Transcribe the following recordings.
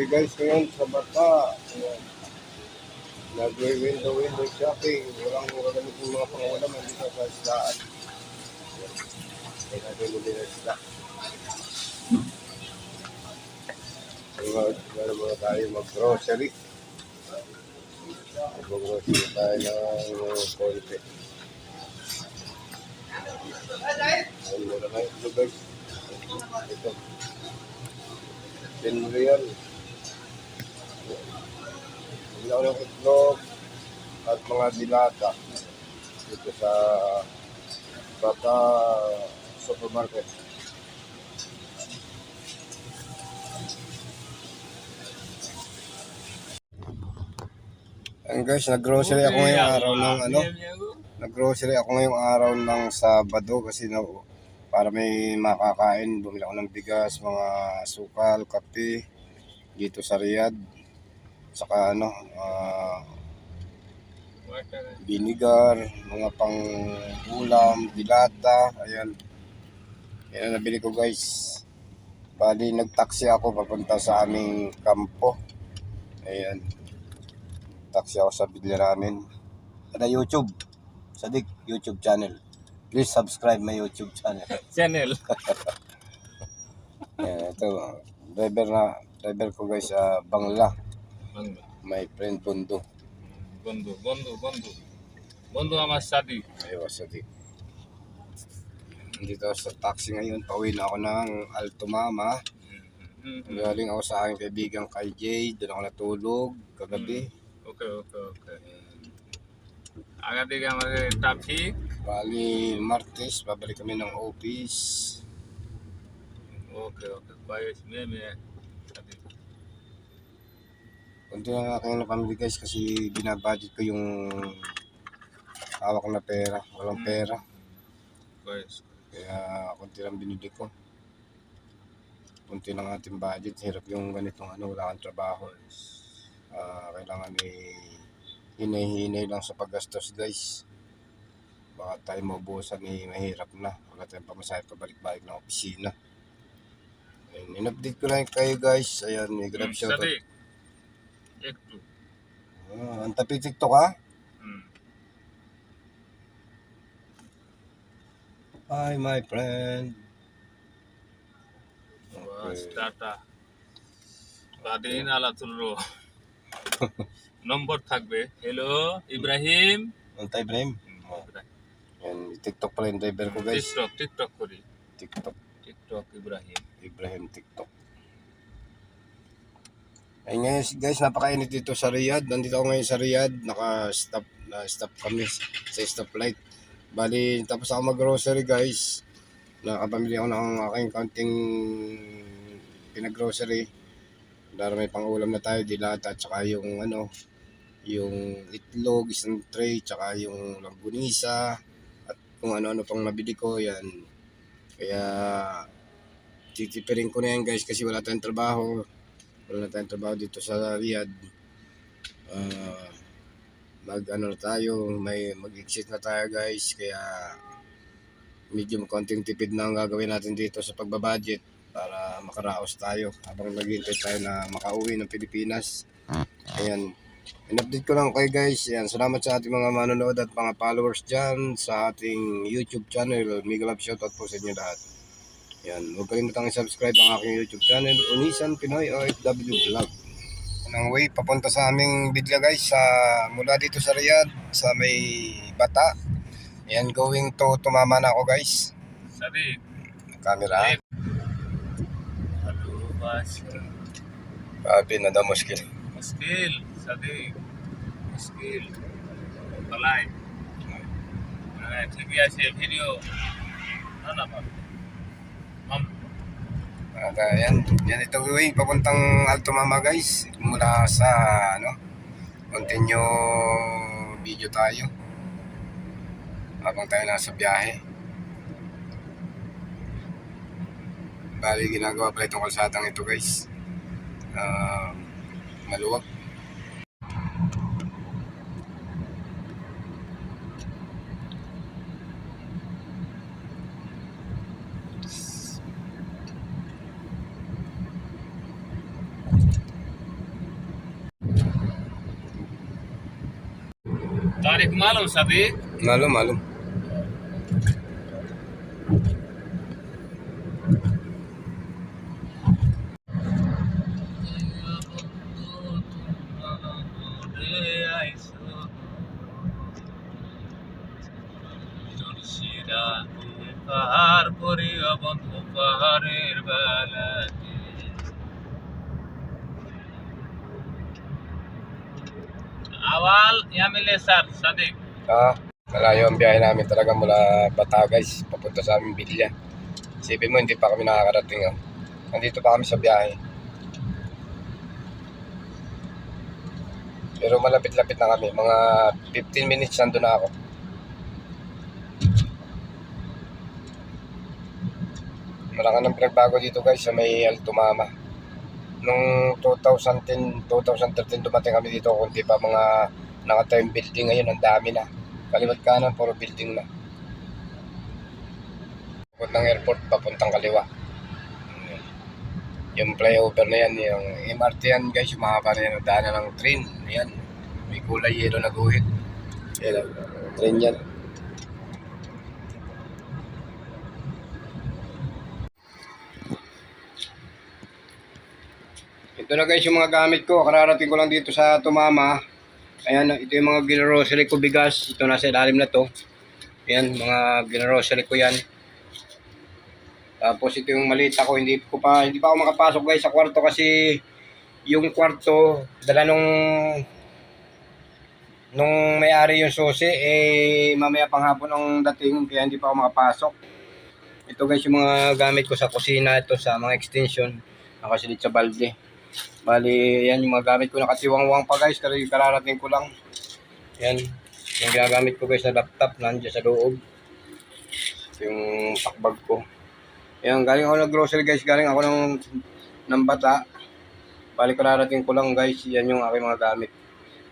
grocery guys ngayon sa bata. Ayan. Nag-window window shopping. Walang magagamit yung mga pangulam dito sa isdaan. Ayan. Kaya natin muli na isda. Meron muna tayo mag-grocery. Mag-grocery tayo ng konti. Ayan muna guys. Ito. 10 real. Ko ng itlog at mga dilata dito sa Bata Supermarket. Ayan guys, nag-grocery ako ngayong araw ng ano, nag-grocery ako ngayong araw ng Sabado kasi na, para may makakain, bumili ako ng bigas, mga sukal, kape dito sa Riyadh. Saka ano, ah, vinegar, mga pang ulam, dilata, ayan. Yan ang nabili ko guys. Bali, nag-taxi ako papunta sa aming kampo. Ayan. Taxi ako sa bigla namin. Ada YouTube. Sadik, YouTube channel. Please subscribe my YouTube channel. channel. Ayan, ito. Driver na, driver ko guys sa Bangla. বন্ধু My friend Bundo. বন্ধু বন্ধু বন্ধু বন্ধু আমার সাথী Ayaw, sadik. Dito ako sa taxi ngayon. Pauwi na ako ng Alto Mama. Galing ako sa aking kaibigan kay Jay. Doon ako natulog kagabi. ওকে ওকে ওকে আগা দিকে আমাদের traffic Bali, Martes, babalik kami ng office. ওকে ওকে বাইশ মে মে Kunti lang aking napamili guys kasi binabudget ko yung hawak na pera. Walang mm. pera. Guys. Kaya kunti lang binili ko. Kunti lang ating budget. Hirap yung ganitong ano, wala kang trabaho. Uh, kailangan eh, hinay-hinay lang sa paggastos guys. Baka tayo maubusan eh, mahirap na. Wala tayong pamasahe pabalik-balik ng opisina. And in-update ko lang kayo guys. Ayan, may grab mm, shoutout. সাথী একটু Ah, ang tapi TikTok ha? Hmm Hi my friend. বাস টাটা বাদিন আলা তুলরো নম্বর থাকবে হ্যালো Ibrahim Antay Ibrahim. Yan, TikTok pala yung driver ko guys. TikTok TikTok করি TikTok. TikTok Ibrahim Ibrahim TikTok. Ay ngayon guys, napakainit dito sa Riyadh. Nandito ako ngayon sa Riyadh. Naka-stop na stop kami sa stoplight. Bali, tapos ako mag-grocery guys. Nakapamili ako ng aking counting pinag-grocery. Dahil may pang-ulam na tayo, dilata, at saka yung ano, yung itlog, isang tray, tsaka yung langgunisa, at kung ano-ano pang nabili ko, yan. Kaya, titipirin ko na yan guys kasi wala tayong trabaho. Wala na tayong trabaho dito sa Riyadh. Ah, mag ano tayo, may mag-exit na tayo guys. Kaya medyo konting tipid na ang gagawin natin dito sa pagbabudget para makaraos tayo habang naghihintay tayo na makauwi ng Pilipinas. Ayan. In-update ko lang kayo guys. Ayan. Salamat sa ating mga manonood at mga followers dyan sa ating YouTube channel. Mega love shoutout po sa inyo lahat. Yan, huwag kalimutang i-subscribe ang aking YouTube channel, Unisan Pinoy OFW Vlog. Ang way papunta sa aming bidla guys sa mula dito sa Riyadh sa may Bata. Yan going to tumama na ako guys. Sabi, camera. Hello, boss. Abi na daw muskil. Muskil, sabi. Muskil. Balay. Ay, sige, video. Ano naman? ma'am. At uh, yan, yan ito way, papuntang Alto Mama guys. Mula sa, ano, continue video tayo. Habang tayo nasa biyahe. Bali, ginagawa pala itong kalsadang ito guys. Uh, maluwag. तारीख मालूम सभी Malum, malum. awal yang milih sar sadik Ah, malayo ang biyahe namin talaga mula Bata guys, papunta sa aming Bilya. Isipin mo, hindi pa kami nakakarating. Oh. Nandito pa kami sa biyahe. Pero malapit-lapit na kami. Mga 15 minutes nandun na ako. Malaki ng pinagbago dito guys sa may Alto Mama. Nung 2010, 2013 dumating kami dito, kundi pa mga naka-term building ngayon, ang dami na. Kaliwat kanan, puro building na. Papuntang airport, papuntang kaliwa. Yung flyover na yan, yung MRT yan guys, yung mahaba na yan, ang daanan ng train. Yan, may kulay yelo na guhit. Yan, train yan. Ito na guys yung mga gamit ko. Kararating ko lang dito sa Tumama. Ayan, ito yung mga ginrocery ko bigas. Ito nasa ilalim na to. Ayan, mga ginrocery ko yan. Tapos ito yung malita ko. Hindi ko pa, hindi pa ako makapasok guys sa kwarto kasi yung kwarto, dala nung nung may-ari yung susi, eh mamaya pang hapon ang dating kaya hindi pa ako makapasok. Ito guys yung mga gamit ko sa kusina, ito sa mga extension, nakasilid sa balde. Bali, yan yung mga gamit ko nakatiwang-wang pa guys, kasi kararating ko lang. Yan, yung ginagamit ko guys na laptop, nandiyan sa loob. Yung pakbag ko. Yan, galing ako ng grocery guys, galing ako ng, ng bata. Bali, kararating ko lang guys, yan yung aking mga gamit.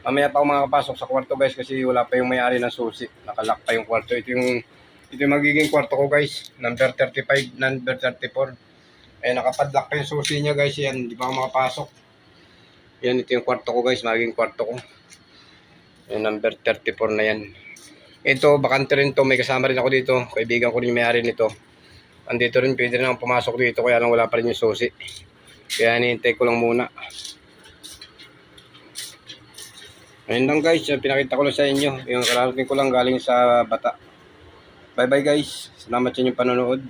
Mamaya pa ako makakapasok sa kwarto guys kasi wala pa yung may-ari ng susi. Nakalock pa yung kwarto. Ito yung, ito yung magiging kwarto ko guys. Number 35, number 34. Eh, nakapadlock pa yung susi niya guys. Yan, hindi pa ako makapasok. Yan, ito yung kwarto ko guys. Magiging kwarto ko. Yung number 34 na yan. Ito, bakante rin to. May kasama rin ako dito. Kaibigan ko rin may-ari nito. Andito rin, pwede ako pumasok dito. Kaya lang wala pa rin yung susi. Kaya hinihintay ko lang muna. Ayun lang guys, pinakita ko lang sa inyo. Yung kararating ko lang galing sa bata. Bye bye guys. Salamat sa inyong panonood.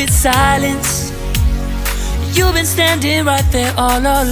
Stupid silence. You've been standing right there all along.